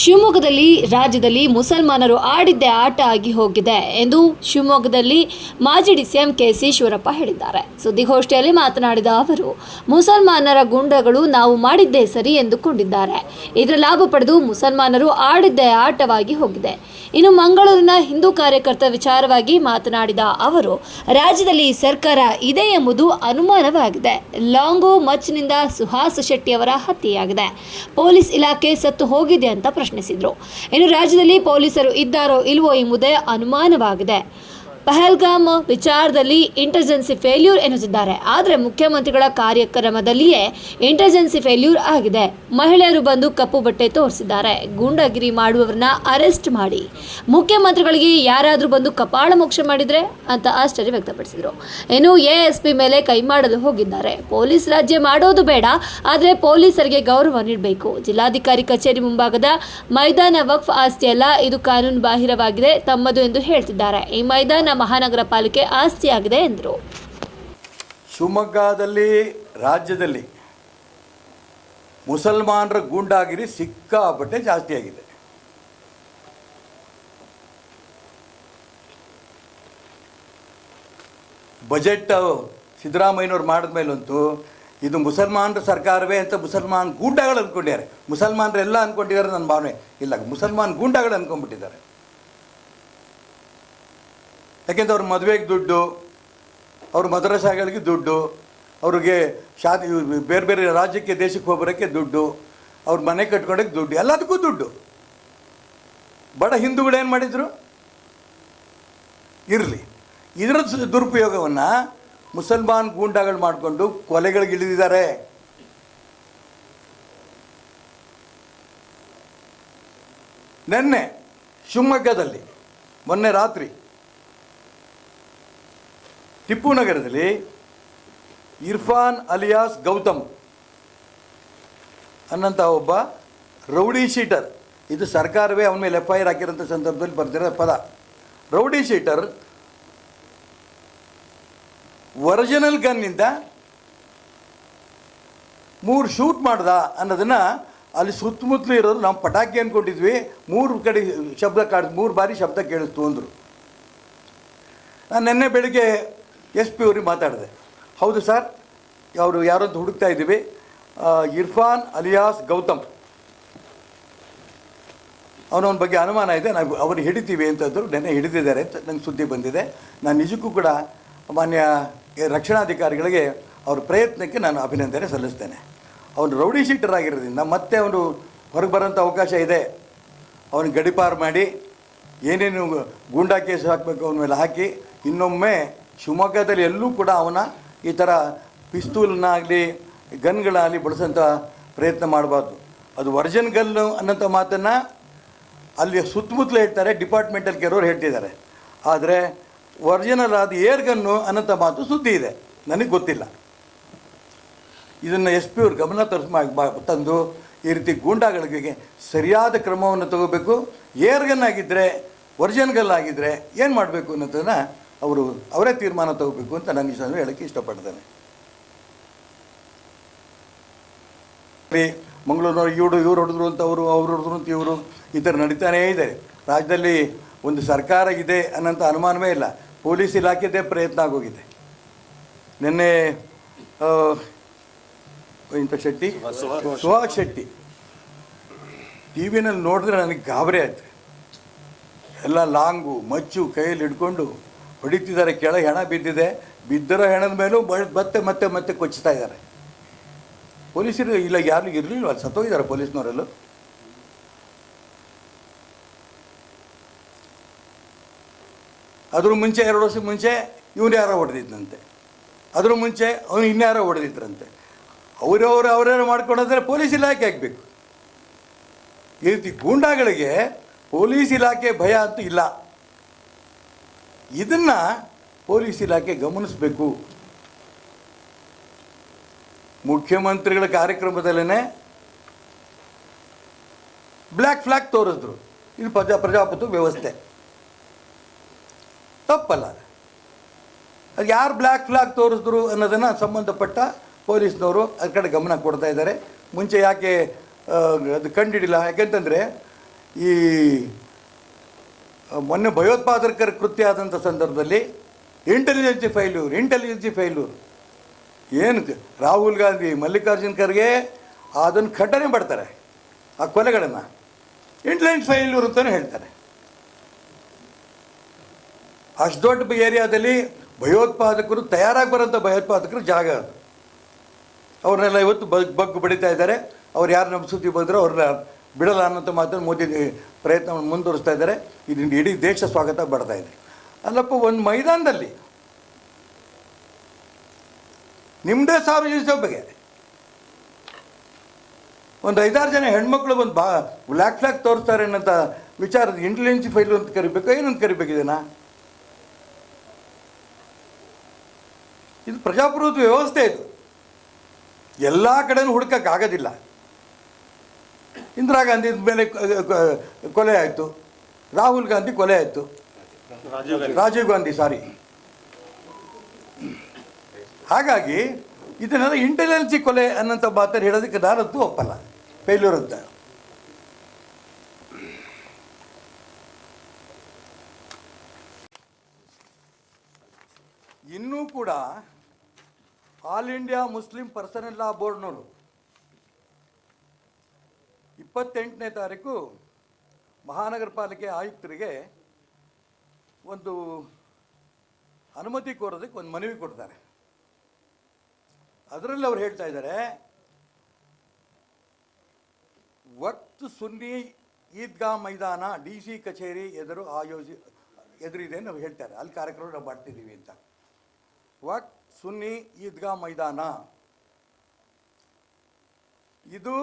ಶಿವಮೊಗ್ಗದಲ್ಲಿ ರಾಜ್ಯದಲ್ಲಿ ಮುಸಲ್ಮಾನರು ಆಡಿದ್ದೇ ಆಟ ಆಗಿ ಹೋಗಿದೆ ಎಂದು ಶಿವಮೊಗ್ಗದಲ್ಲಿ ಮಾಜಿ ಡಿ ಸಿಎಂ ಕೆಸಿ ಈಶ್ವರಪ್ಪ ಹೇಳಿದ್ದಾರೆ. ಸುದ್ದಿಗೋಷ್ಠಿಯಲ್ಲಿ ಮಾತನಾಡಿದ ಅವರು, ಮುಸಲ್ಮಾನರ ಗುಂಡಗಳು ನಾವು ಮಾಡಿದ್ದೇ ಸರಿ ಎಂದುಕೊಂಡಿದ್ದಾರೆ. ಇದರ ಲಾಭ ಪಡೆದು ಮುಸಲ್ಮಾನರು ಆಡಿದ್ದೇ ಆಟವಾಗಿ ಹೋಗಿದೆ. ಇನ್ನು ಮಂಗಳೂರಿನ ಹಿಂದೂ ಕಾರ್ಯಕರ್ತ ವಿಚಾರವಾಗಿ ಮಾತನಾಡಿದ ಅವರು, ರಾಜ್ಯದಲ್ಲಿ ಸರ್ಕಾರ ಇದೆ ಎಂಬುದು ಅನುಮಾನವಾಗಿದೆ. ಲಾಂಗು ಮಚ್ನಿಂದ ಸುಹಾಸ್ ಶೆಟ್ಟಿ ಅವರ ಹತ್ಯೆಯಾಗಿದೆ. ಪೊಲೀಸ್ ಇಲಾಖೆ ಸತ್ತು ಹೋಗಿದೆ ಅಂತ ಪ್ರಶ್ನಿಸಿದರು. ಇನ್ನು ರಾಜ್ಯದಲ್ಲಿ ಪೊಲೀಸರು ಇದ್ದಾರೋ ಇಲ್ವೋ ಎಂಬುದೇ ಅನುಮಾನವಾಗಿದೆ. ಪಹಲ್ಗಾಮ್ ವಿಚಾರದಲ್ಲಿ ಇಂಟರ್ಜೆನ್ಸಿ ಫೇಲ್ಯೂರ್ ಎನ್ನುತ್ತಿದ್ದಾರೆ ಆದರೆ ಮುಖ್ಯಮಂತ್ರಿಗಳ ಕಾರ್ಯಕ್ರಮದಲ್ಲಿಯೇ ಇಂಟರ್ಜೆನ್ಸಿ ಫೇಲ್ಯೂರ್ ಆಗಿದೆ. ಮಹಿಳೆಯರು ಬಂದು ಕಪ್ಪು ಬಟ್ಟೆ ತೋರಿಸಿದ್ದಾರೆ. ಗೂಂಡಗಿರಿ ಮಾಡುವವರನ್ನ ಅರೆಸ್ಟ್ ಮಾಡಿ. ಮುಖ್ಯಮಂತ್ರಿಗಳಿಗೆ ಯಾರಾದರೂ ಬಂದು ಕಪಾಳ ಮೋಕ್ಷ ಮಾಡಿದರೆ ಅಂತ ಆಶ್ಚರ್ಯ ವ್ಯಕ್ತಪಡಿಸಿದರು. ಇನ್ನು ಎಎಸ್ಪಿ ಮೇಲೆ ಕೈ ಮಾಡಲು ಹೋಗಿದ್ದಾರೆ. ಪೊಲೀಸ್ ರಾಜ್ಯ ಮಾಡೋದು ಬೇಡ, ಆದರೆ ಪೊಲೀಸರಿಗೆ ಗೌರವ ನೀಡಬೇಕು. ಜಿಲ್ಲಾಧಿಕಾರಿ ಕಚೇರಿ ಮುಂಭಾಗದ ಮೈದಾನ ವಕ್ಫ್ ಆಸ್ತಿಯಲ್ಲ ಇದು ಕಾನೂನು ಬಾಹಿರವಾಗಿದೆ ತಮ್ಮದು ಎಂದು ಹೇಳ್ತಿದ್ದಾರೆ. ಈ ಮೈದಾನ ಮಹಾನಗರ ಪಾಲಿಕೆ ಆಸ್ತಿಯಾಗಿದೆ ಎಂದರು. ಶಿವಮೊಗ್ಗದಲ್ಲಿ ರಾಜ್ಯದಲ್ಲಿ ಮುಸಲ್ಮಾನರ ಗೂಂಡಾಗಿರಿ ಸಿಕ್ಕಾಪಟ್ಟೆ ಜಾಸ್ತಿ ಆಗಿದೆ. ಬಜೆಟ್ ಸಿದ್ದರಾಮಯ್ಯನವ್ರು ಮಾಡಿದ ಮೇಲಂತೂ ಇದು ಮುಸಲ್ಮಾನರ ಸರ್ಕಾರವೇ ಅಂತ ಮುಸಲ್ಮಾನ್ ಗೂಂಡಾಗಳು ಅಂದ್ಕೊಂಡಿದ್ದಾರೆ ಮುಸಲ್ಮಾನರೆಲ್ಲ ಅಂದ್ಕೊಂಡಿದ್ದಾರೆ ನನ್ನ ಭಾವನೆ. ಇಲ್ಲ, ಮುಸಲ್ಮಾನ್ ಗೂಂಡಾಗಳು ಅಂದ್ಕೊಂಡ್ಬಿಟ್ಟಿದ್ದಾರೆ ಯಾಕೆಂದ್ರೆ ಅವ್ರ ಮದುವೆಗೆ ದುಡ್ಡು, ಅವ್ರ ಮದ್ರಸಾಗಳಿಗೆ ದುಡ್ಡು, ಅವ್ರಿಗೆ ಶಾದಿ, ಬೇರೆ ಬೇರೆ ರಾಜ್ಯಕ್ಕೆ, ದೇಶಕ್ಕೆ ಹೋಗ್ಬರೋಕ್ಕೆ ದುಡ್ಡು, ಅವ್ರ ಮನೆ ಕಟ್ಕೊಳಕ್ಕೆ ದುಡ್ಡು, ಎಲ್ಲದಕ್ಕೂ ದುಡ್ಡು. ಬಡ ಹಿಂದೂಗಳು ಏನು ಮಾಡಿದರು? ಇರಲಿ. ಇದರ ದುರುಪಯೋಗವನ್ನು ಮುಸಲ್ಮಾನ್ ಗೂಂಡಾಗಳು ಮಾಡಿಕೊಂಡು ಕೊಲೆಗಳಿಗೆ ಇಳಿದಿದ್ದಾರೆ. ನಿನ್ನೆ ಶಿವಮೊಗ್ಗದಲ್ಲಿ, ಮೊನ್ನೆ ರಾತ್ರಿ ಟಿಪ್ಪು ನಗರದಲ್ಲಿ ಇರ್ಫಾನ್ ಅಲಿಯಾಸ್ ಗೌತಮ್ ಅನ್ನಂಥ ಒಬ್ಬ ರೌಡಿ ಶೀಟರ್. ಇದು ಸರ್ಕಾರವೇ ಅವನ ಮೇಲೆ ಎಫ್ ಐ ಆರ್ ಹಾಕಿರೋಂಥ ಸಂದರ್ಭದಲ್ಲಿ ಬರ್ತಿರೋ ಪದ. ರೌಡಿ ಶೀಟರ್ ಒರಿಜಿನಲ್ ಗನ್ನಿಂದ ಮೂರು ಶೂಟ್ ಮಾಡ್ದ ಅನ್ನೋದನ್ನು ಅಲ್ಲಿ ಸುತ್ತಮುತ್ತಲು ಇರೋದು ನಾವು ಪಟಾಕಿ ಅಂದ್ಕೊಂಡಿದ್ವಿ ಮೂರು ಕಡೆ ಶಬ್ದ ಕಾಡ್, ಮೂರು ಬಾರಿ ಶಬ್ದ ಕೇಳಿಸ್ತು ಅಂದರು. ನಾನು ನಿನ್ನೆ ಬೆಳಿಗ್ಗೆ ಎಸ್ ಪಿ ಅವ್ರಿಗೆ ಮಾತಾಡಿದೆ. ಹೌದು ಸರ್, ಅವರು ಯಾರು ಅಂತ ಹುಡುಕ್ತಾ ಇದ್ದೀವಿ. ಇರ್ಫಾನ್ ಅಲಿಯಾಸ್ ಗೌತಮ್. ಅವನವನ ಬಗ್ಗೆ ಅನುಮಾನ ಇದೆ. ನಾವು ಅವ್ರು ಹಿಡಿತೀವಿ ಅಂತಂದರು ನೆನ್ನೆ ಹಿಡಿದಿದ್ದಾರೆ ಅಂತ ನಂಗೆ ಸುದ್ದಿ ಬಂದಿದೆ. ನಾನು ನಿಜಕ್ಕೂ ಕೂಡ ಮಾನ್ಯ ರಕ್ಷಣಾಧಿಕಾರಿಗಳಿಗೆ ಅವ್ರ ಪ್ರಯತ್ನಕ್ಕೆ ನಾನು ಅಭಿನಂದನೆ ಸಲ್ಲಿಸ್ತೇನೆ. ಅವನು ರೌಡಿ ಶೀಟರ್ ಆಗಿರೋದ್ರಿಂದ ಮತ್ತೆ ಅವನು ಹೊರಗೆ ಬರೋಂಥ ಅವಕಾಶ ಇದೆ. ಅವನು ಗಡಿಪಾರು ಮಾಡಿ ಏನೇನು ಗೂಂಡಾ ಕೇಸ್ ಹಾಕಬೇಕು ಅವನ ಮೇಲೆ ಹಾಕಿ ಇನ್ನೊಮ್ಮೆ ಶಿವಮೊಗ್ಗದಲ್ಲಿ ಎಲ್ಲೂ ಕೂಡ ಅವನ ಈ ಥರ ಪಿಸ್ತೂಲನ್ನಾಗಲಿ, ಗನ್ಗಳಾಗಲಿ ಬಳಸೋಂಥ ಪ್ರಯತ್ನ ಮಾಡಬಾರ್ದು. ಅದು ವರ್ಜನ್ ಗನ್ನು ಅನ್ನೋಂಥ ಮಾತನ್ನು ಅಲ್ಲಿ ಸುತ್ತಮುತ್ತಲೇ ಹೇಳ್ತಾರೆ ಡಿಪಾರ್ಟ್ಮೆಂಟಲ್ ಕೆಲವರು ಹೇಳ್ತಿದ್ದಾರೆ. ಆದರೆ ವರ್ಜನಲ್ ಆದ ಏರ್ ಗನ್ನು ಅನ್ನೋಂಥ ಮಾತು ಸುದ್ದಿ ಇದೆ. ನನಗೆ ಗೊತ್ತಿಲ್ಲ. ಇದನ್ನು ಎಸ್ ಪಿ ಅವ್ರ ಗಮನ ತರಿಸ್ ತಂದು ಈ ರೀತಿ ಗೂಂಡಾಗಳಿಗೆ ಸರಿಯಾದ ಕ್ರಮವನ್ನು ತಗೋಬೇಕು. ಏರ್ಗನ್ ಆಗಿದ್ದರೆ ವರ್ಜನ್ಗಲ್ ಆಗಿದ್ದರೆ ಏನು ಮಾಡಬೇಕು ಅನ್ನೋದನ್ನು ಅವರು ಅವರೇ ತೀರ್ಮಾನ ತಗೋಬೇಕು ಅಂತ ನಾನು ಈ ಸಂದರ್ಭ ಹೇಳೋಕ್ಕೆ ಇಷ್ಟಪಡ್ತೇನೆ. ಮಂಗಳೂರಿನವ್ರು ಇವರು, ಇವ್ರು ಹೊಡೆದ್ರು ಅಂತ ಅವರು, ಅವ್ರು ಹೊಡೆದ್ರು ಅಂತ ಇವರು ಈ ಥರ ನಡೀತಾನೇ ಇದೆ. ರಾಜ್ಯದಲ್ಲಿ ಒಂದು ಸರ್ಕಾರ ಇದೆ ಅನ್ನೋಂಥ ಅನುಮಾನವೇ ಇಲ್ಲ. ಪೊಲೀಸ್ ಇಲಾಖೆದೇ ಪ್ರಯತ್ನ ಆಗೋಗಿದೆ. ನಿನ್ನೆ ಇಂಥ ಶೆಟ್ಟಿ? ಸುಹಾಸ್ ಶೆಟ್ಟಿ. ಟಿ ವಿನಲ್ಲಿ ನೋಡಿದ್ರೆ ನನಗೆ ಗಾಬರಿ ಆಯ್ತು. ಎಲ್ಲ ಲಾಂಗು, ಮಚ್ಚು ಕೈಯಲ್ಲಿ ಹಿಡ್ಕೊಂಡು ಹೊಡಿತಿದ್ದಾರೆ ಕೆಳಗೆ ಹೆಣ ಬಿದ್ದಿದೆ. ಬಿದ್ದಿರೋ ಹೆಣದ ಮೇಲೂ ಮತ್ತೆ ಮತ್ತೆ ಮತ್ತೆ ಕೊಚ್ಚುತ್ತಾ ಇದ್ದಾರೆ. ಪೊಲೀಸರು ಇಲ್ಲ, ಯಾರು ಇರಲಿಲ್ಲ, ಅಲ್ಲಿ ಸತ್ತೋಗಿದ್ದಾರೆ ಪೊಲೀಸ್ನವರೆಲ್ಲೂ. ಅದ್ರ ಮುಂಚೆ, ಎರಡು ವರ್ಷ ಮುಂಚೆ ಇವನು ಯಾರೋ ಹೊಡೆದಿದ್ದಂತೆ ಅದ್ರ ಮುಂಚೆ ಅವನು ಇನ್ಯಾರೋ ಹೊಡೆದಿದ್ರಂತೆ. ಅವರವರು ಅವರೇನೋ ಮಾಡ್ಕೊಂಡಂದ್ರೆ ಪೊಲೀಸ್ ಇಲಾಖೆ ಆಗಬೇಕು. ಈ ರೀತಿ ಗೂಂಡಾಗಳಿಗೆ ಪೊಲೀಸ್ ಇಲಾಖೆ ಭಯ ಅಂತೂ ಇಲ್ಲ. ಇದನ್ನು ಪೊಲೀಸ್ ಇಲಾಖೆ ಗಮನಿಸಬೇಕು. ಮುಖ್ಯಮಂತ್ರಿಗಳ ಕಾರ್ಯಕ್ರಮದಲ್ಲೇ ಬ್ಲ್ಯಾಕ್ ಫ್ಲಾಗ್ ತೋರಿಸಿದ್ರು. ಇದು ಪ್ರಜಾ ಪ್ರಜಾಪ್ರಭುತ್ವ ವ್ಯವಸ್ಥೆ. ತಪ್ಪಲ್ಲ. ಅದು ಯಾರು ಬ್ಲ್ಯಾಕ್ ಫ್ಲಾಗ್ ತೋರಿಸಿದ್ರು ಅನ್ನೋದನ್ನು ಸಂಬಂಧಪಟ್ಟ ಪೊಲೀಸ್ನವರು ಅದ್ರ ಕಡೆ ಗಮನ ಕೊಡ್ತಾ ಇದ್ದಾರೆ. ಮುಂಚೆ ಯಾಕೆ ಅದು ಕಂಡಿಡಿಲ್ಲ? ಯಾಕೆಂತಂದರೆ ಈ ಮೊನ್ನೆ ಭಯೋತ್ಪಾದಕರ ಕೃತ್ಯ ಆದಂಥ ಸಂದರ್ಭದಲ್ಲಿ ಇಂಟೆಲಿಜೆನ್ಸಿ ಫೈಲ್ಯೂರ್ ಇಂಟೆಲಿಜೆನ್ಸಿ ಫೈಲ್ಯೂರ್ ಏನು ರಾಹುಲ್ ಗಾಂಧಿ, ಮಲ್ಲಿಕಾರ್ಜುನ್ ಖರ್ಗೆ ಅದನ್ನು ಖಂಡನೆ ಮಾಡ್ತಾರೆ, ಆ ಕೊಲೆಗಳನ್ನು. ಇಂಟೆಲಿಜೆನ್ಸ್ ಫೈಲ್ಯೂರ್ ಅಂತಲೇ ಹೇಳ್ತಾರೆ. ಅಷ್ಟು ದೊಡ್ಡ ಏರಿಯಾದಲ್ಲಿ ಭಯೋತ್ಪಾದಕರು ತಯಾರಾಗಿ ಬರೋಂಥ ಭಯೋತ್ಪಾದಕರು ಜಾಗ ಅದು. ಅವ್ರನ್ನೆಲ್ಲ ಇವತ್ತು ಬಗ್ ಬಗ್ಗು ಬಡಿತಾ ಇದ್ದಾರೆ. ಅವ್ರು ಯಾರು ನಮ್ಮ ಸುದ್ದಿ ಬಂದರೂ ಅವ್ರನ್ನ ಬಿಡಲ್ಲ ಅನ್ನೋಂಥ ಮಾತನ್ನು ಮೋದಿ ಪ್ರಯತ್ನವನ್ನು ಮುಂದುವರಿಸ್ತಾ ಇದ್ದಾರೆ. ಇದರಿಂದ ಇಡೀ ದೇಶ ಸ್ವಾಗತ ಪಡ್ತಾ ಇದೆ. ಅಲ್ಲಪ್ಪ, ಒಂದು ಮೈದಾನದಲ್ಲಿ ನಿಮ್ಮದೇ ಸಾರ್ವಜನಿಕ ಸಭೆಗೆ ಒಂದು ಐದಾರು ಜನ ಹೆಣ್ಮಕ್ಳು ಒಂದು ಬಾ ಬ್ಲ್ಯಾಕ್ ಫ್ಲಾಗ್ ತೋರಿಸ್ತಾರೆ ಅನ್ನೋಂಥ ವಿಚಾರದ ಇಂಟೆಲಿಜೆನ್ಸ್ ಫೈಲು ಅಂತ ಕರಿಬೇಕು, ಏನಂತ ಕರಿಬೇಕು ಇದನ್ನ? ಇದು ಪ್ರಜಾಪ್ರಭುತ್ವ ವ್ಯವಸ್ಥೆ ಇದು. ಎಲ್ಲ ಕಡೆನೂ ಹುಡುಕಕ್ಕೆ ಆಗೋದಿಲ್ಲ. ಇಂದಿರಾ ಗಾಂಧಿ ಮೇಲೆ ಕೊಲೆ ಆಯಿತು. ರಾಹುಲ್ ಗಾಂಧಿ ಕೊಲೆ ಆಯಿತು. ರಾಜೀವ್ ಗಾಂಧಿ ಸಾರಿ ಹಾಗಾಗಿ, ಇದನ್ನೆಲ್ಲ ಇಂಟೆಲಿಜೆನ್ಸಿ ಕೊಲೆ ಅನ್ನೋಂಥ ಮಾತನ್ನು ಹೇಳೋದಕ್ಕೆ ನಾನಂತೂ ಒಪ್ಪಲ್ಲ. ಫೇಲ್ಯೂರ್ ಅಂತ. ಇನ್ನೂ ಕೂಡ all India Muslim personal law ಬೋರ್ಡ್ನವರು ಇಪ್ಪತ್ತೆಂಟನೇ ತಾರೀಕು ಮಹಾನಗರ ಪಾಲಿಕೆ ಆಯುಕ್ತರಿಗೆ ಒಂದು ಅನುಮತಿ ಕೋರೋದಕ್ಕೆ ಒಂದು ಮನವಿ ಕೊಡ್ತಾರೆ. ಅದರಲ್ಲಿ ಅವ್ರು ಹೇಳ್ತಾ ಇದ್ದಾರೆ ವಕ್ತ್ ಸುನ್ನಿ ಈದ್ಗಾ ಮೈದಾನ ಡಿ ಸಿ ಕಚೇರಿ ಎದುರು ಆಯೋಜಿ, ಎದುರಿದೆ ನಾವು ಹೇಳ್ತಾರೆ. ಅಲ್ಲಿ ಕಾರ್ಯಕ್ರಮ ನಾವು ಮಾಡ್ತಿದ್ದೀವಿ ಅಂತ. ವಕ್ ಸುನ್ನಿ ಈದ್ಗಾ ಮೈದಾನ. ಇದು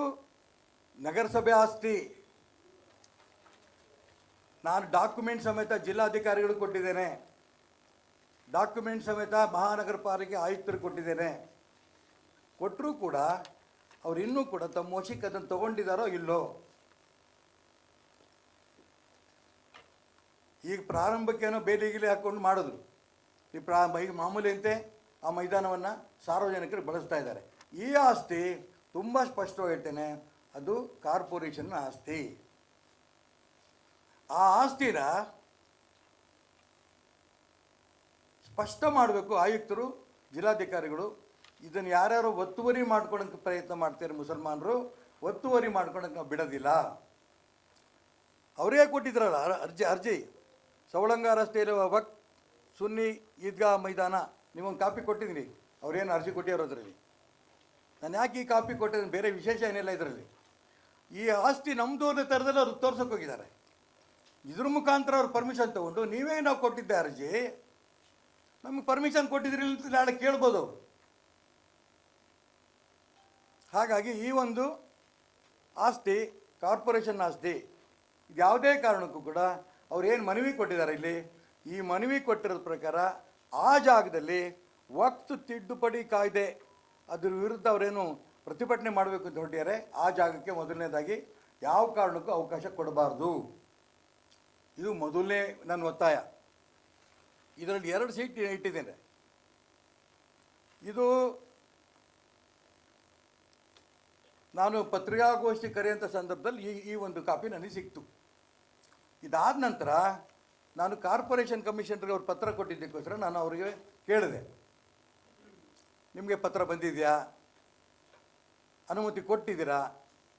ನಗರಸಭೆ ಆಸ್ತಿ. ನಾನು ಡಾಕ್ಯುಮೆಂಟ್ ಸಮೇತ ಜಿಲ್ಲಾಧಿಕಾರಿಗಳು ಕೊಟ್ಟಿದ್ದೇನೆ. ಡಾಕ್ಯುಮೆಂಟ್ ಸಮೇತ ಮಹಾನಗರ ಪಾಲಿಕೆ ಆಯುಕ್ತರು ಕೊಟ್ಟಿದ್ದೇನೆ. ಕೊಟ್ಟರೂ ಕೂಡ ಅವರು ಇನ್ನೂ ಕೂಡ ತಮ್ಮ ವಶಕ್ಕೆ ಅದನ್ನು ತಗೊಂಡಿದ್ದಾರೋ ಇಲ್ಲೋ. ಈಗ ಪ್ರಾರಂಭಕ್ಕೇನೋ ಬೇಲಿ ಗೀಲಿ ಹಾಕ್ಕೊಂಡು ಮಾಡಿದ್ರು. ಈ ಪ್ರಾ ಈಗ ಮಾಮೂಲಿಯಂತೆ ಆ ಮೈದಾನವನ್ನು ಸಾರ್ವಜನಿಕರು ಬಳಸ್ತಾ ಇದ್ದಾರೆ. ಈ ಆಸ್ತಿ ತುಂಬ ಸ್ಪಷ್ಟವಾಗಿ ಹೇಳ್ತೇನೆ. ಅದು ಕಾರ್ಪೊರೇಷನ್ ಆಸ್ತಿ. ಆ ಆಸ್ತಿನ ಸ್ಪಷ್ಟ ಮಾಡಬೇಕು ಆಯುಕ್ತರು, ಜಿಲ್ಲಾಧಿಕಾರಿಗಳು, ಇದನ್ನು ಯಾರ್ಯಾರು ಒತ್ತುವರಿ ಮಾಡ್ಕೊಳಕ್ಕೆ ಪ್ರಯತ್ನ ಮಾಡ್ತಾರೆ ಮುಸಲ್ಮಾನರು, ಒತ್ತುವರಿ ಮಾಡ್ಕೊಳಕ್ಕೆ ನಾವು ಬಿಡೋದಿಲ್ಲ. ಅವರೇ ಕೊಟ್ಟಿದ್ರಲ್ಲ ಅರ್ಜಿ ಅರ್ಜಿ. ಸವಳಂಗ ರಸ್ತೆಯಲ್ಲಿ ವಕ್ ಸುನ್ನಿ ಈದ್ಗಾ ಮೈದಾನ ನೀವೊಂದು ಕಾಪಿ ಕೊಟ್ಟಿದ್ದೀನಿ. ಅವ್ರೇನು ಅರ್ಜಿ ಕೊಟ್ಟಿರೋದ್ರಲ್ಲಿ ನಾನು ಯಾಕೆ ಈ ಕಾಪಿ ಕೊಟ್ಟಿದ್ದೀನಿ? ಬೇರೆ ವಿಶೇಷ ಏನಿಲ್ಲ ಇದರಲ್ಲಿ. ಈ ಆಸ್ತಿ ನಮ್ಮದು ಅನ್ನೋ ಥರದಲ್ಲಿ ಅವ್ರು ತೋರ್ಸೋಕೆ ಹೋಗಿದ್ದಾರೆ ಇದ್ರ ಮುಖಾಂತರ ಅವ್ರು ಪರ್ಮಿಷನ್ ತೊಗೊಂಡು, ನೀವೇ ನಾವು ಕೊಟ್ಟಿದ್ದೆ ಅರ್ಜಿ, ನಮಗೆ ಪರ್ಮಿಷನ್ ಕೊಟ್ಟಿದ್ರಿ ಅಂತ ನಾಳೆ ಕೇಳ್ಬೋದು. ಹಾಗಾಗಿ ಈ ಒಂದು ಆಸ್ತಿ, ಕಾರ್ಪೊರೇಷನ್ ಆಸ್ತಿ, ಇದು ಯಾವುದೇ ಕಾರಣಕ್ಕೂ ಕೂಡ ಅವ್ರು ಏನು ಮನವಿ ಕೊಟ್ಟಿದ್ದಾರೆ ಇಲ್ಲಿ, ಈ ಮನವಿ ಕೊಟ್ಟಿರೋದ ಪ್ರಕಾರ ಆ ಜಾಗದಲ್ಲಿ ವಕ್ತು ತಿದ್ದುಪಡಿ ಕಾಯ್ದೆ, ಅದ್ರ ವಿರುದ್ಧ ಅವರೇನು ಪ್ರತಿಭಟನೆ ಮಾಡಬೇಕು ಅಂತ ಹೊರಟಿದ್ದಾರೆ ಆ ಜಾಗಕ್ಕೆ ಮೊದಲನೇದಾಗಿ ಯಾವ ಕಾರಣಕ್ಕೂ ಅವಕಾಶ ಕೊಡಬಾರ್ದು. ಇದು ಮೊದಲನೇ ನನ್ನ ಒತ್ತಾಯ. ಇದರಲ್ಲಿ ಎರಡು ಸೀಟ್ ಇಟ್ಟಿದ್ದೇನೆ. ಇದು ನಾನು ಪತ್ರಿಕಾಗೋಷ್ಠಿ ಕರೆಯುವಂಥ ಸಂದರ್ಭದಲ್ಲಿ ಈ ಈ ಒಂದು ಕಾಪಿ ನನಗೆ ಸಿಕ್ತು. ಇದಾದ ನಂತರ ನಾನು ಕಾರ್ಪೊರೇಷನ್ ಕಮಿಷನರ್ಗೆ ಅವ್ರು ಪತ್ರ ಕೊಟ್ಟಿದ್ದಕ್ಕೋಸ್ಕರ ನಾನು ಅವರಿಗೆ ಕೇಳಿದೆ. ನಿಮಗೆ ಪತ್ರ ಬಂದಿದೆಯಾ? ಅನುಮತಿ ಕೊಟ್ಟಿದ್ದೀರಾ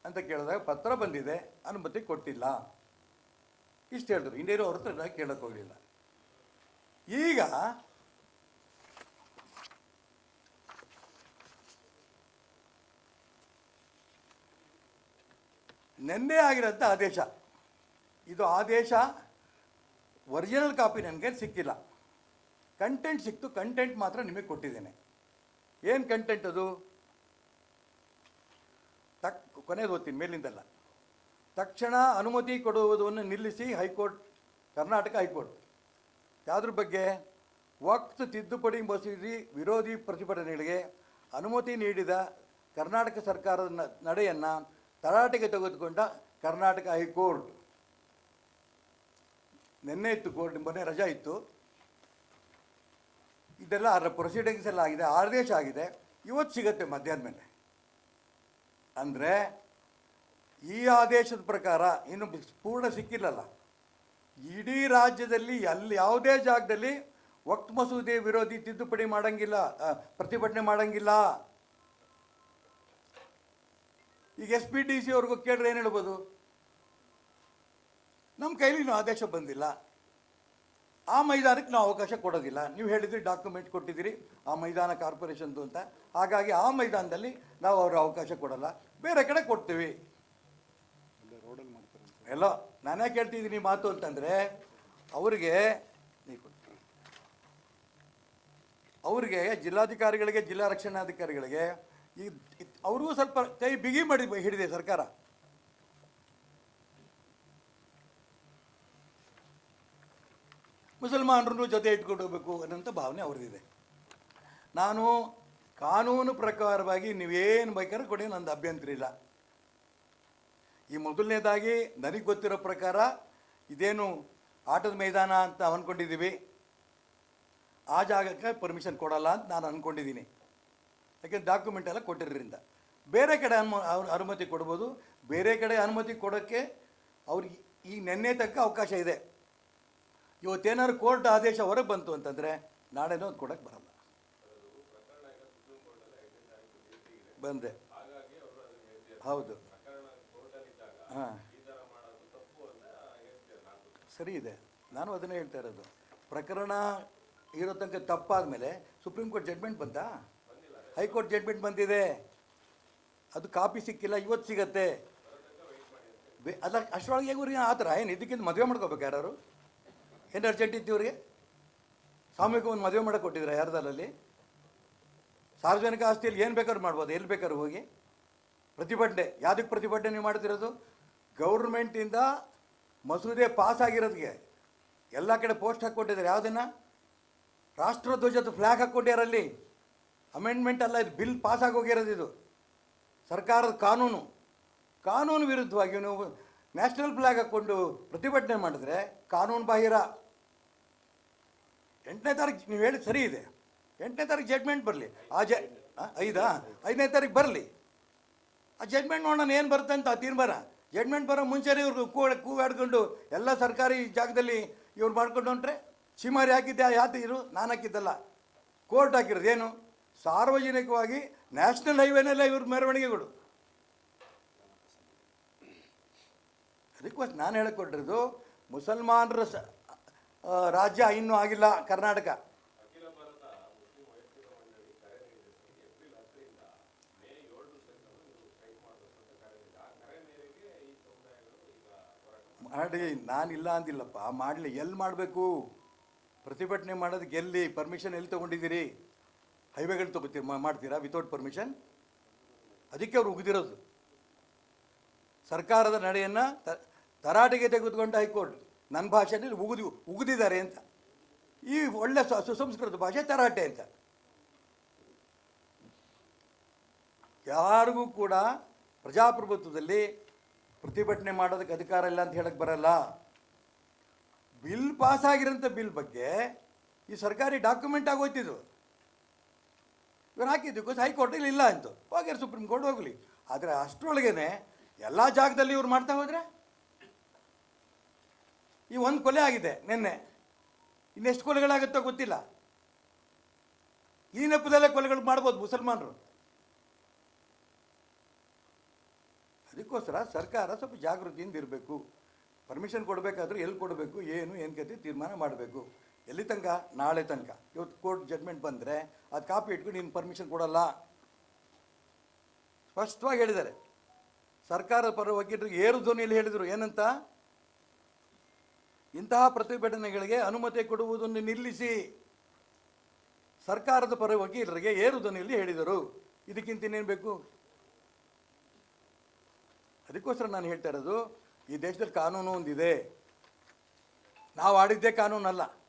ಅಂತ ಕೇಳಿದಾಗ ಪತ್ರ ಬಂದಿದೆ, ಅನುಮತಿ ಕೊಟ್ಟಿಲ್ಲ. ಇಷ್ಟು ಹೇಳಿದ್ರು. ಇನ್ನೇನು ಅವ್ರ ಹತ್ರ ಕೇಳಕ್ಕೆ ಹೋಗಲಿಲ್ಲ. ಈಗ ನೆನ್ನೆ ಆಗಿರೋಂಥ ಆದೇಶ. ಇದು ಆದೇಶ ಒರಿಜಿನಲ್ ಕಾಪಿ ನನಗೆ ಸಿಕ್ಕಿಲ್ಲ. ಕಂಟೆಂಟ್ ಸಿಕ್ತು ಕಂಟೆಂಟ್ ಮಾತ್ರ ನಿಮಗೆ ಕೊಟ್ಟಿದ್ದೇನೆ. ಏನು ಕಂಟೆಂಟ್ ಅದು? ಕೊನೆಯದು ಓದ್ತೀನಿ ಮೇಲಿಂದಲ್ಲ. ತಕ್ಷಣ ಅನುಮತಿ ಕೊಡುವುದನ್ನು ನಿಲ್ಲಿಸಿ ಹೈಕೋರ್ಟ್, ಕರ್ನಾಟಕ ಹೈಕೋರ್ಟ್. ಯಾವುದ್ರ ಬಗ್ಗೆ? ವಕ್ತ್ ತಿದ್ದುಪಡಿ ಮಸೂದಿ ವಿರೋಧಿ ಪ್ರತಿಭಟನೆಗಳಿಗೆ ಅನುಮತಿ ನೀಡಿದ ಕರ್ನಾಟಕ ಸರ್ಕಾರದ ನಡೆಯನ್ನು ತರಾಟೆಗೆ ತೆಗೆದುಕೊಂಡ ಕರ್ನಾಟಕ ಹೈಕೋರ್ಟ್. ನಿನ್ನೆ ಇತ್ತು ಕೋರ್ಟ್ ಮೊನ್ನೆ ರಜಾ ಇತ್ತು. ಇದೆಲ್ಲ ಅದರ ಪ್ರೊಸೀಡಿಂಗ್ಸ್ ಎಲ್ಲ ಆಗಿದೆ, ಆದೇಶ ಆಗಿದೆ. ಇವತ್ತು ಸಿಗುತ್ತೆ ಮಧ್ಯಾಹ್ನ ಮೇಲೆ. ಅಂದರೆ ಈ ಆದೇಶದ ಪ್ರಕಾರ ಇನ್ನು ಪೂರ್ಣ ಸಿಕ್ಕಿಲ್ಲಲ್ಲ. ಇಡೀ ರಾಜ್ಯದಲ್ಲಿ ಎಲ್ಲಿ ಯಾವುದೇ ಜಾಗದಲ್ಲಿ ವಕ್ತ್ ಮಸೂದೆ ವಿರೋಧಿ ತಿದ್ದುಪಡಿ ಮಾಡಂಗಿಲ್ಲ ಪ್ರತಿಭಟನೆ ಮಾಡಂಗಿಲ್ಲ. ಈಗ ಎಸ್ ಪಿ ಡಿ ಸಿ ಅವ್ರಿಗೂ ಕೇಳಿದ್ರೆ ಏನು ಹೇಳ್ಬೋದು? ನಮ್ಮ ಕೈಲಿ ಇನ್ನೂ ಆದೇಶ ಬಂದಿಲ್ಲ. ಆ ಮೈದಾನಕ್ಕೆ ನಾವು ಅವಕಾಶ ಕೊಡೋದಿಲ್ಲ. ನೀವು ಹೇಳಿದ್ರಿ ಡಾಕ್ಯುಮೆಂಟ್ ಕೊಟ್ಟಿದ್ದೀರಿ, ಆ ಮೈದಾನ ಕಾರ್ಪೊರೇಷನ್ದು ಅಂತ. ಹಾಗಾಗಿ ಆ ಮೈದಾನದಲ್ಲಿ ನಾವು ಅವ್ರ ಅವಕಾಶ ಕೊಡಲ್ಲ. ಬೇರೆ ಕಡೆ ಕೊಡ್ತೀವಿ. ಎಲ್ಲ ನಾನೇ ಕೇಳ್ತಿದ್ದೀನಿ ಮಾತು ಅಂತಂದರೆ ಅವರಿಗೆ ಅವ್ರಿಗೆ ಜಿಲ್ಲಾಧಿಕಾರಿಗಳಿಗೆ ಜಿಲ್ಲಾ ರಕ್ಷಣಾಧಿಕಾರಿಗಳಿಗೆ ಈ ಅವ್ರಿಗೂ ಸ್ವಲ್ಪ ಕೈ ಬಿಗಿ ಮಾಡಿ ಹಿಡಿದೆ ಸರ್ಕಾರ. ಮುಸಲ್ಮಾನರನ್ನು ಜೊತೆ ಇಟ್ಕೊಂಡು ಹೋಗಬೇಕು ಅನ್ನೋಂಥ ಭಾವನೆ ಅವ್ರದ್ದಿದೆ. ನಾನು ಕಾನೂನು ಪ್ರಕಾರವಾಗಿ ನೀವೇನು ಬೇಕಾದ್ರೆ ಕೊಡಿ, ನಂದು ಅಭ್ಯಂತರ ಇಲ್ಲ. ಈ ಮೊದಲನೇದಾಗಿ ನನಗೆ ಗೊತ್ತಿರೋ ಪ್ರಕಾರ ಇದೇನು ಆಟದ ಮೈದಾನ ಅಂತ ಅಂದ್ಕೊಂಡಿದ್ದೀವಿ ಆ ಜಾಗಕ್ಕೆ ಪರ್ಮಿಷನ್ ಕೊಡಲ್ಲ ಅಂತ ನಾನು ಅಂದ್ಕೊಂಡಿದ್ದೀನಿ ಯಾಕೆಂದ್ರೆ ಡಾಕ್ಯುಮೆಂಟ್ ಎಲ್ಲ ಕೊಟ್ಟಿರೋದ್ರಿಂದ. ಬೇರೆ ಕಡೆ ಅನುಮ ಅನುಮತಿ ಕೊಡ್ಬೋದು. ಬೇರೆ ಕಡೆ ಅನುಮತಿ ಕೊಡೋಕ್ಕೆ ಅವ್ರಿಗೆ ಈ ನೆನ್ನೆ ತಕ್ಕ ಅವಕಾಶ ಇದೆ. ಇವತ್ತೇನಾದ್ರು ಕೋರ್ಟ್ ಆದೇಶ ಹೊರಗೆ ಬಂತು ಅಂತಂದರೆ ನಾಳೆನೂ ಅದು ಕೊಡೋಕ್ಕೆ ಬರಲ್ಲ. ಬಂದೆ ಹೌದು. ಹಾಂ. ಸರಿ ಇದೆ. ನಾನು ಅದನ್ನೇ ಹೇಳ್ತಾ ಇರೋದು. ಪ್ರಕರಣ ಇರೋ ತನಕ ತಪ್ಪಾದ ಮೇಲೆ ಸುಪ್ರೀಂ ಕೋರ್ಟ್ ಜಡ್ಮೆಂಟ್ ಬಂತಾ ಹೈಕೋರ್ಟ್ ಜಡ್ಮೆಂಟ್ ಬಂದಿದೆ. ಅದು ಕಾಪಿ ಸಿಕ್ಕಿಲ್ಲ, ಇವತ್ತು ಸಿಗತ್ತೆ. ಅಲ್ಲ ಅಷ್ಟರೊಳಗೆ ಇವ್ರಿಗೆ ಆ ಥರ ಏನು ಇದಕ್ಕಿಂತ ಮದುವೆ ಮಾಡ್ಕೋಬೇಕು ಯಾರು ಏನು ಅರ್ಜೆಂಟ್ ಇತ್ತು ಇವ್ರಿಗೆ? ಸಾಮೂಹಿಕ ಒಂದು ಮದುವೆ ಮಾಡಕ್ಕೆ ಕೊಟ್ಟಿದ್ರೆ ಯಾರ್ದಲ್ಲಲ್ಲಿ ಸಾರ್ವಜನಿಕ ಆಸ್ತಿಯಲ್ಲಿ ಏನು ಬೇಕಾದ್ರೂ ಮಾಡ್ಬೋದು. ಎಲ್ಲಿ ಬೇಕಾದ್ರೂ ಹೋಗಿ. ಪ್ರತಿಭಟನೆ. ಯಾವುದಕ್ಕೆ ಪ್ರತಿಭಟನೆ ನೀವು ಮಾಡ್ತಿರೋದು? ಗೌರ್ಮೆಂಟಿಂದ ಮಸೂದೆ ಪಾಸ್ ಆಗಿರೋದಕ್ಕೆ ಎಲ್ಲ ಕಡೆ ಪೋಸ್ಟ್ ಹಾಕ್ಕೊಟ್ಟಿದ್ದಾರೆ. ಯಾವುದನ್ನು? ರಾಷ್ಟ್ರಧ್ವಜದ ಫ್ಲ್ಯಾಗ್ ಹಾಕ್ಕೊಟ್ಟ್ಯಾರಲ್ಲಿ ಅಮೆಂಡ್ಮೆಂಟ್ ಅಲ್ಲ ಇದು. ಬಿಲ್ ಪಾಸ್ ಆಗೋಗಿರೋದು ಇದು. ಸರ್ಕಾರದ ಕಾನೂನು. ಕಾನೂನು ವಿರುದ್ಧವಾಗಿ ನೀವು ನ್ಯಾಷನಲ್ ಫ್ಲ್ಯಾಗ್ ಹಾಕ್ಕೊಂಡು ಪ್ರತಿಭಟನೆ ಮಾಡಿದ್ರೆ ಕಾನೂನು ಬಾಹಿರ. ಎಂಟನೇ ತಾರೀಕು ನೀವು ಹೇಳಿ ಸರಿ ಇದೆ. ಎಂಟನೇ ತಾರೀಕು ಜಡ್ಮೆಂಟ್ ಬರಲಿ. ಆ ಜ ಐದಾ? ಐದನೇ ತಾರೀಕು ಬರಲಿ. ಆ ಜಡ್ಮೆಂಟ್ ನೋಡೋಣ ಏನು ಬರುತ್ತೆ ಅಂತ ತೀರ್ಮಾನ. ಜಡ್ಮೆಂಟ್ ಬರೋ ಮುಂಚೆನೇ ಇವ್ರಿಗೆ ಕೂ ಕೂಗಾಡ್ಕೊಂಡು ಎಲ್ಲ ಸರ್ಕಾರಿ ಜಾಗದಲ್ಲಿ ಇವ್ರು ಮಾಡ್ಕೊಂಡು ಹೊಂಟ್ರೆ ಚಿಮಾರಿ ಹಾಕಿದ್ದೆ ಯಾತ ಇರು, ನಾನು ಹಾಕಿದ್ದಲ್ಲ. ಕೋರ್ಟ್ ಹಾಕಿರೋದು ಏನು? ಸಾರ್ವಜನಿಕವಾಗಿ ನ್ಯಾಷನಲ್ ಹೈವೇನೆಲ್ಲ ಇವ್ರ ಮೆರವಣಿಗೆಗಳು. ರಿಕ್ವೆಸ್ಟ್ ನಾನು ಹೇಳಿಕೊಟ್ಟಿರೋದು, ಮುಸಲ್ಮಾನರ ಸ ರಾಜ್ಯ ಇನ್ನೂ ಆಗಿಲ್ಲ ಕರ್ನಾಟಕ. ಮಾಡಿ ನಾನಿಲ್ಲ ಅಂದಿಲ್ಲಪ್ಪ. ಮಾಡಲಿ ಎಲ್ಲಿ ಮಾಡಬೇಕು? ಪ್ರತಿಭಟನೆ ಮಾಡೋದಕ್ಕೆ ಎಲ್ಲಿ? ಪರ್ಮಿಷನ್ ಎಲ್ಲಿ ತೊಗೊಂಡಿದ್ದೀರಿ? ಹೈವೇಗಳು ತೊಗೋತೀರಿ ಮಾಡ್ತೀರಾ ವಿತೌಟ್ ಪರ್ಮಿಷನ್ ಅದಕ್ಕೆ ಅವ್ರು ಉಗಿದಿರೋದು. ಸರ್ಕಾರದ ನಡೆಯನ್ನು ತರಾಟೆಗೆ ತೆಗೆದುಕೊಂಡ ಹೈಕೋರ್ಟ್ ನನ್ನ ಭಾಷೆಯಲ್ಲಿ ಉಗಿದು, ಉಗಿದಿದ್ದಾರೆ ಅಂತ. ಈ ಒಳ್ಳೆ ಸುಸಂಸ್ಕೃತ ಭಾಷೆ ತರಾಟೆ ಅಂತ. ಯಾರಿಗೂ ಕೂಡ ಪ್ರಜಾಪ್ರಭುತ್ವದಲ್ಲಿ ಪ್ರತಿಭಟನೆ ಮಾಡೋದಕ್ಕೆ ಅಧಿಕಾರ ಇಲ್ಲ ಅಂತ ಹೇಳಕ್ಕೆ ಬರಲ್ಲ. ಬಿಲ್ ಪಾಸ್ ಆಗಿರೋಂಥ ಬಿಲ್ ಬಗ್ಗೆ ಈ ಸರ್ಕಾರಿ ಡಾಕ್ಯುಮೆಂಟ್ ಆಗೋಯ್ತಿದ್ದು ಇವ್ರು ಹಾಕಿದ್ದು ಬಿಕಾಸ್ ಹೈಕೋರ್ಟಲ್ಲಿ ಇಲ್ಲ ಅಂತ. ಹೋಗ್ಯಾರ ಸುಪ್ರೀಂ ಕೋರ್ಟ್ ಹೋಗಲಿ. ಆದರೆ ಅಷ್ಟರೊಳಗೇನೆ ಎಲ್ಲ ಜಾಗದಲ್ಲಿ ಇವ್ರು ಮಾಡ್ತಾ ಹೋದ್ರೆ? ಈ ಒಂದು ಕೊಲೆ ಆಗಿದೆ ನಿನ್ನೆ. ಇನ್ನೆಷ್ಟು ಕೊಲೆಗಳಾಗುತ್ತೋ ಗೊತ್ತಿಲ್ಲ. ಈ ನೆಪದಲ್ಲೇ ಕೊಲೆಗಳು ಮಾಡ್ಬೋದು ಮುಸಲ್ಮಾನರು. ಅದಕ್ಕೋಸ್ಕರ ಸರ್ಕಾರ ಸ್ವಲ್ಪ ಜಾಗೃತಿಯಿಂದ ಇರಬೇಕು. ಪರ್ಮಿಷನ್ ಕೊಡಬೇಕಾದ್ರೂ ಎಲ್ಲಿ ಕೊಡಬೇಕು, ಏನು ಏನು ಕತೆ ತೀರ್ಮಾನ ಮಾಡಬೇಕು. ಎಲ್ಲಿ ತನಕ? ನಾಳೆ ತನಕ. ಇವತ್ತು ಕೋರ್ಟ್ ಜಡ್ಮೆಂಟ್ ಬಂದರೆ ಅದು ಕಾಪಿ ಇಟ್ಕೊಂಡು ನೀನು ಪರ್ಮಿಷನ್ ಕೊಡಲ್ಲ. ಸ್ಪಷ್ಟವಾಗಿ ಹೇಳಿದ್ದಾರೆ. ಸರ್ಕಾರದ ಪರ ವಕೀಲರಿಗೆ ಏರು ಧ್ವನಿಯಲ್ಲಿ ಹೇಳಿದರು. ಏನಂತ? ಇಂತಹ ಪ್ರತಿಭಟನೆಗಳಿಗೆ ಅನುಮತಿ ಕೊಡುವುದನ್ನು ನಿಲ್ಲಿಸಿ. ಸರ್ಕಾರದ ಪರ ವಕೀಲರಿಗೆ ಏರು ಧ್ವನಿಯಲ್ಲಿ ಹೇಳಿದರು. ಇದಕ್ಕಿಂತ ಇನ್ನೇನು ಬೇಕು? ಅದಕ್ಕೋಸ್ಕರ ನಾನು ಹೇಳ್ತಾ ಇರೋದು ಈ ದೇಶದಲ್ಲಿ ಕಾನೂನು ಒಂದಿದೆ. ನಾವು ಆಡಿದ್ದೇ ಕಾನೂನಲ್ಲ.